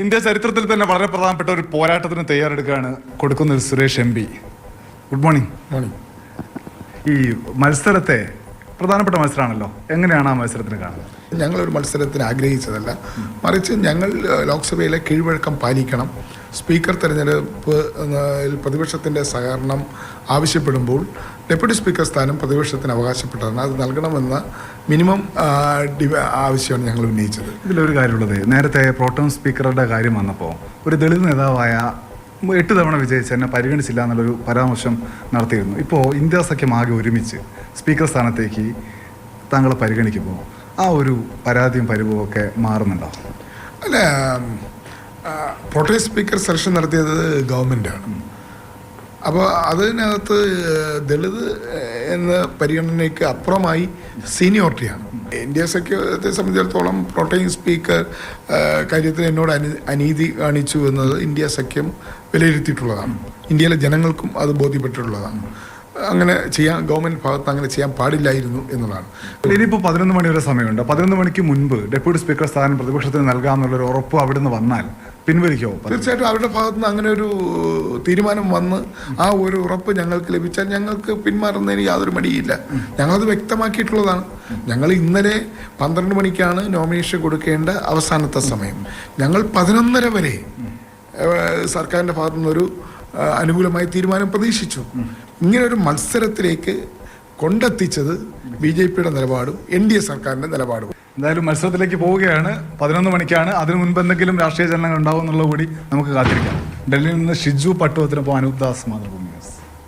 India ചരിത്രത്തിൽ തന്നെ വളരെ പ്രധാനപ്പെട്ട ഒരു പോരാട്ടത്തിന് തയ്യാറെടുക്കുകയാണ് കൊടുക്കുന്ന ഒരു Suresh M P. Good morning morning ഈ മത്സരത്തെ പ്രധാനപ്പെട്ട മത്സരമാണല്ലോ. എങ്ങനെയാണ് ആ മത്സരത്തിന് കാണുന്നത്? ഞങ്ങളൊരു മത്സരത്തിന് ആഗ്രഹിച്ചതല്ല. മറിച്ച് ഞങ്ങൾ ലോക്സഭയിലെ കീഴ്വഴക്കം പാലിക്കണം. സ്പീക്കർ തെരഞ്ഞെടുപ്പ് പ്രതിപക്ഷത്തിന്റെ സഹകരണം ആവശ്യപ്പെടുമ്പോൾ ഡെപ്യൂട്ടി സ്പീക്കർ സ്ഥാനം പ്രതിപക്ഷത്തിന് അവകാശപ്പെട്ടതാണ്. അത് നൽകണമെന്ന മിനിമം ആവശ്യമാണ് ഞങ്ങൾ ഉന്നയിച്ചത്. ഇതിലൊരു കാര്യമുള്ളത് നേരത്തെ പ്രോട്ടോൺ സ്പീക്കറുടെ കാര്യം വന്നപ്പോൾ ഒരു ദളിത് നേതാവായ എട്ട് തവണ വിജയിച്ച് എന്നെ പരിഗണിച്ചില്ല എന്നുള്ളൊരു പരാമർശം നടത്തിയിരുന്നു. ഇപ്പോൾ ഇന്ത്യ സഖ്യം ആകെ ഒരുമിച്ച് സ്പീക്കർ സ്ഥാനത്തേക്ക് താങ്കളെ പരിഗണിക്കുമ്പോൾ ആ ഒരു പരാതിയും പരിവും ഒക്കെ മാറുന്നുണ്ടോ? അല്ല പ്രൊട്ടസ്റ്റ് സ്പീക്കർ സെലക്ഷൻ നടത്തിയത് ഗവൺമെന്റാണ് അപ്പോൾ അതിനകത്ത് ദളിത് എന്ന പരിഗണനയ്ക്ക് അപ്പുറമായി സീനിയോറിറ്റിയാണ് ഇന്ത്യ സഖ്യത്തെ സംബന്ധിച്ചിടത്തോളം പ്രോട്ടൈൻ സ്പീക്കർ കാര്യത്തിൽ എന്നോട് അനി അനീതി കാണിച്ചു എന്നത് ഇന്ത്യ സഖ്യം വിലയിരുത്തിയിട്ടുള്ളതാണ്. ഇന്ത്യയിലെ ജനങ്ങൾക്കും അത് ബോധ്യപ്പെട്ടിട്ടുള്ളതാണ്. അങ്ങനെ ചെയ്യാൻ ഗവൺമെന്റ് ഭാഗത്ത് അങ്ങനെ ചെയ്യാൻ പാടില്ലായിരുന്നു എന്നുള്ളതാണ്. ഇനിയിപ്പോൾ പതിനൊന്ന് മണി വരെ സമയമുണ്ട്. പതിനൊന്ന് മണിക്ക് മുൻപ് ഡെപ്യൂട്ടി സ്പീക്കർ സ്ഥാനം പ്രതിപക്ഷത്തിന് നൽകാമെന്നുള്ളൊരു ഉറപ്പ് അവിടുന്ന് വന്നാൽ പിൻവലിക്കോ? തീർച്ചയായിട്ടും അവരുടെ ഭാഗത്ത് നിന്ന് അങ്ങനെ ഒരു തീരുമാനം വന്ന് ആ ഒരു ഉറപ്പ് ഞങ്ങൾക്ക് ലഭിച്ചാൽ ഞങ്ങൾക്ക് പിന്മാറുന്നതിന് യാതൊരു മടിയില്ല. ഞങ്ങളത് വ്യക്തമാക്കിയിട്ടുള്ളതാണ്. ഞങ്ങൾ ഇന്നലെ പന്ത്രണ്ട് മണിക്കാണ് നോമിനേഷൻ കൊടുക്കേണ്ട അവസാനത്തെ സമയം. ഞങ്ങൾ പതിനൊന്നര വരെ സർക്കാരിന്റെ ഭാഗത്തുനിന്നൊരു അനുകൂലമായ തീരുമാനം പ്രതീക്ഷിച്ചു. ഇങ്ങനെ ഒരു മത്സരത്തിലേക്ക് കൊണ്ടെത്തിച്ചത് ബി ജെ പിയുടെ നിലപാടും എൻ ഡി എ സർക്കാരിന്റെ നിലപാടും. എന്തായാലും മത്സരത്തിലേക്ക് പോവുകയാണ്. പതിനൊന്ന് മണിക്കാണ്. അതിനു മുൻപ് എന്തെങ്കിലും രാഷ്ട്രീയ ചലനങ്ങൾ ഉണ്ടാവും എന്നുള്ളത് കൂടി നമുക്ക് കാത്തിരിക്കാം. ഡൽഹിയിൽ നിന്ന് ഷിജു പട്ടുവത്തിനൊപ്പം അനൂപ് ദാസ് മാതൃഭൂമി